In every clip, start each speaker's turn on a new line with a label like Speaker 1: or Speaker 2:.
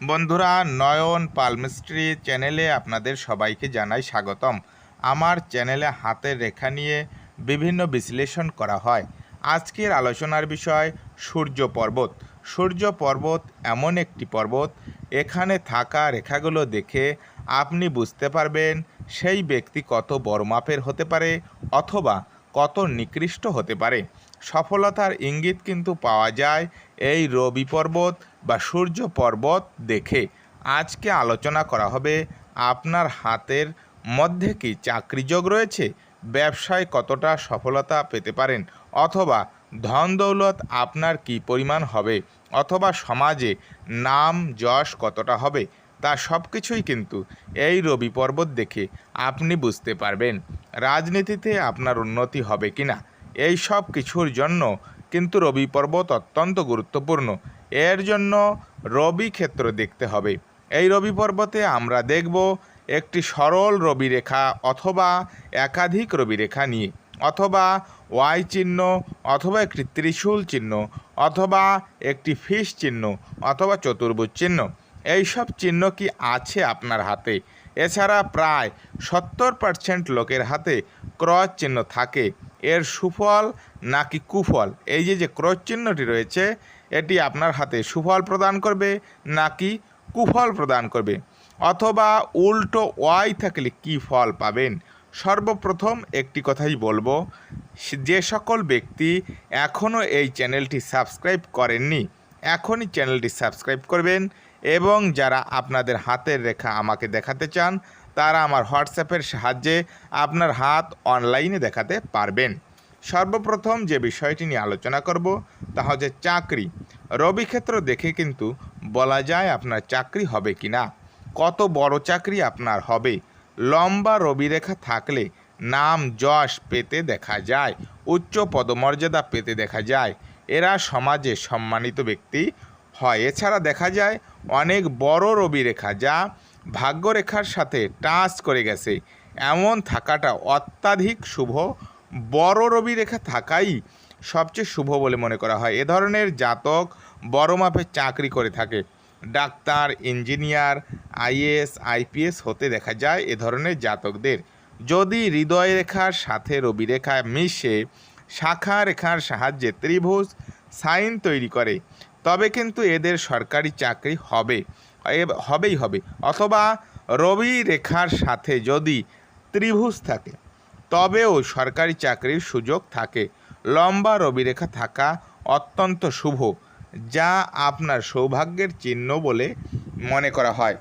Speaker 1: বন্ধুরা, নয়ন পালমিস্ট্রি চ্যানেলে আপনাদের সবাইকে জানাই স্বাগতম। আমার চ্যানেলে হাতের রেখা নিয়ে বিভিন্ন বিশ্লেষণ করা হয়। আজকের আলোচনার বিষয় সূর্য পর্বত। সূর্য পর্বত এমন একটি পর্বত। এখানে থাকা রেখাগুলো দেখে আপনি বুঝতে পারবেন সেই ব্যক্তি কত বড় মাপের হতে পারে অথবা কত নিকৃষ্ট হতে পারে। সফলতার ইঙ্গিত কিন্তু পাওয়া যায় এই রবি পর্বত বা সূর্য পর্বত দেখে। আজকে আলোচনা করা হবে, আপনার হাতের মধ্যে কি চাকরি যোগ রয়েছে? ব্যবসায় কতটা সফলতা পেতে পারেন? অথবা ধন দৌলত আপনার কি পরিমাণ হবে? অথবা সমাজে নাম যশ কতটা হবে? তা সব কিছুই কিন্তু এই রবি পর্বত দেখে আপনি বুঝতে পারবেন রাজনীতিতে আপনার উন্নতি হবে কি না এই সব কিছুর জন্য কিন্তু রবি পর্বত অত্যন্ত গুরুত্বপূর্ণ। এর জন্য রবি ক্ষেত্র দেখতে হবে। এই রবি পর্বতে আমরা দেখব একটি সরল রবি রেখা অথবা একাধিক রবি রেখা নিয়ে, অথবা ওয়াই চিহ্ন অথবা একটি ত্রিশূল চিহ্ন, অথবা একটি ফিস চিহ্ন, অথবা চতুর্ভুজ চিহ্ন। এই সব চিহ্ন কি আছে আপনার হাতে? এছাড়া প্রায় সত্তর পার্সেন্ট লোকের হাতে ক্রস চিহ্ন থাকে। এর সুফল নাকি কুফল? এই যে যে ক্রস চিহ্নটি রয়েছে, এটি আপনার হাতে সুফল প্রদান করবে নাকি কুফল প্রদান করবে? অথবা উল্টো ওয়াই থাকলে কি ফল পাবেন? সর্বপ্রথম একটি কথাই বলব, যে সকল ব্যক্তি এখনও এই চ্যানেলটি সাবস্ক্রাইব করেননি, এখনই চ্যানেলটি সাবস্ক্রাইব করবেন। এবং যারা আপনাদের হাতের রেখা আমাকে দেখাতে চান, তারা আমার হোয়াটসঅ্যাপের সাহায্যে আপনার হাত অনলাইনে দেখাতে পারবেন। সর্বপ্রথম যে বিষয়টি নিয়ে আলোচনা করব, তা হচ্ছে চাকরি। রবি ক্ষেত্র দেখে কিন্তু বলা যায় আপনার চাকরি হবে কি না কত বড় চাকরি আপনার হবে। লম্বা রবি রেখা থাকলে নাম যশ পেতে দেখা যায়, উচ্চ পদমর্যাদা পেতে দেখা যায়। এরা সমাজে সম্মানিত ব্যক্তি হয়। এছাড়া দেখা যায় অনেক বড় রবি রেখা যা ভাগ্যরেখার সাথে টাচ করে গেছে। এমন থাকাটা অত্যাধিক শুভ। বড় রবি রেখা থাকাই সবচেয়ে শুভ বলে মনে করা হয়। এ ধরনের জাতক বড় মাপের চাকরি করে থাকে। ডাক্তার, ইঞ্জিনিয়ার আইএস আইপিএস হতে দেখা যায় এ ধরনের জাতকদের। যদি হৃদয় রেখার সাথে রবি রেখা মিশে, শাখা রেখার সাহায্যে ত্রিভুজ সাইন তৈরি করে তবে কিন্তু এদের সরকারি চাকরি হবে হবেই হবে। অথবা রবি রেখার সাথে যদি ত্রিভুজ থাকে, তবেও সরকারি চাকরির সুযোগ থাকে। লম্বা রবি রেখা থাকা অত্যন্ত শুভ, যা আপনার সৌভাগ্যের চিহ্ন বলে মনে করা হয়।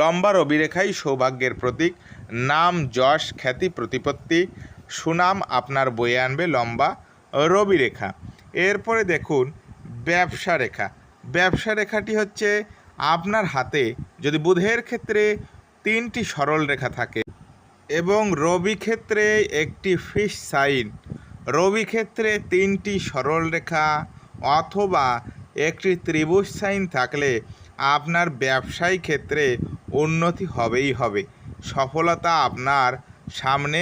Speaker 1: লম্বা রবিরেখাই সৌভাগ্যের প্রতীক। নাম, যশ, খ্যাতি, প্রতিপত্তি, সুনাম আপনার বয়ে আনবে লম্বা রবি রেখা। এরপরে দেখুন ব্যবসা রেখা। ব্যবসা রেখাটি হচ্ছে আপনার হাতে যদি বুধের ক্ষেত্রে তিনটি সরল রেখা থাকে এবং রবি ক্ষেত্রে একটি ফিশ সাইন রবি ক্ষেত্রে তিনটি সরল রেখা অথবা একটি ত্রিভুজ সাইন থাকলে আপনার ব্যবসায়ী ক্ষেত্রে উন্নতি হবেই হবে। সফলতা আপনার সামনে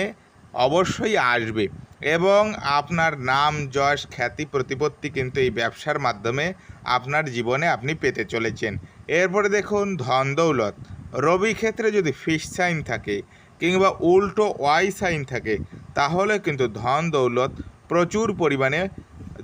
Speaker 1: অবশ্যই আসবে। এবং আপনার নাম, যশ, খ্যাতি, প্রতিপত্তি কিন্তু এই ব্যবসার মাধ্যমে আপনার জীবনে আপনি পেতে চলেছেন। এরপরে দেখুন, ধন দৌলত। রবি ক্ষেত্রে যদি ফিশ সাইন থাকে কিংবা উল্টো ওয়াই সাইন থাকে, তাহলে কিন্তু ধন দৌলত প্রচুর পরিমাণে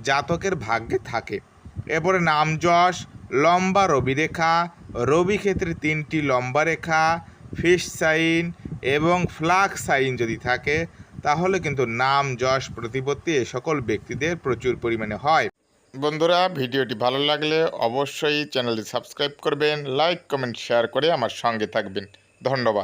Speaker 1: জাতকের ভাগ্যে থাকে। এরপরে নাম, যশ, লম্বা রবি রেখা। রবি ক্ষেত্রে তিনটি লম্বা রেখা ফিশ সাইন এবং ফ্লাগ সাইন যদি থাকে তাহলে কিন্তু নাম, যশ, প্রতিপত্তি এ সকল ব্যক্তিদের প্রচুর পরিমাণে হয়। বন্ধুরা, ভিডিওটি ভালো লাগলে অবশ্যই চ্যানেলটি সাবস্ক্রাইব করবেন, লাইক, কমেন্ট, শেয়ার করে আমার সঙ্গে থাকবেন। ধন্যবাদ।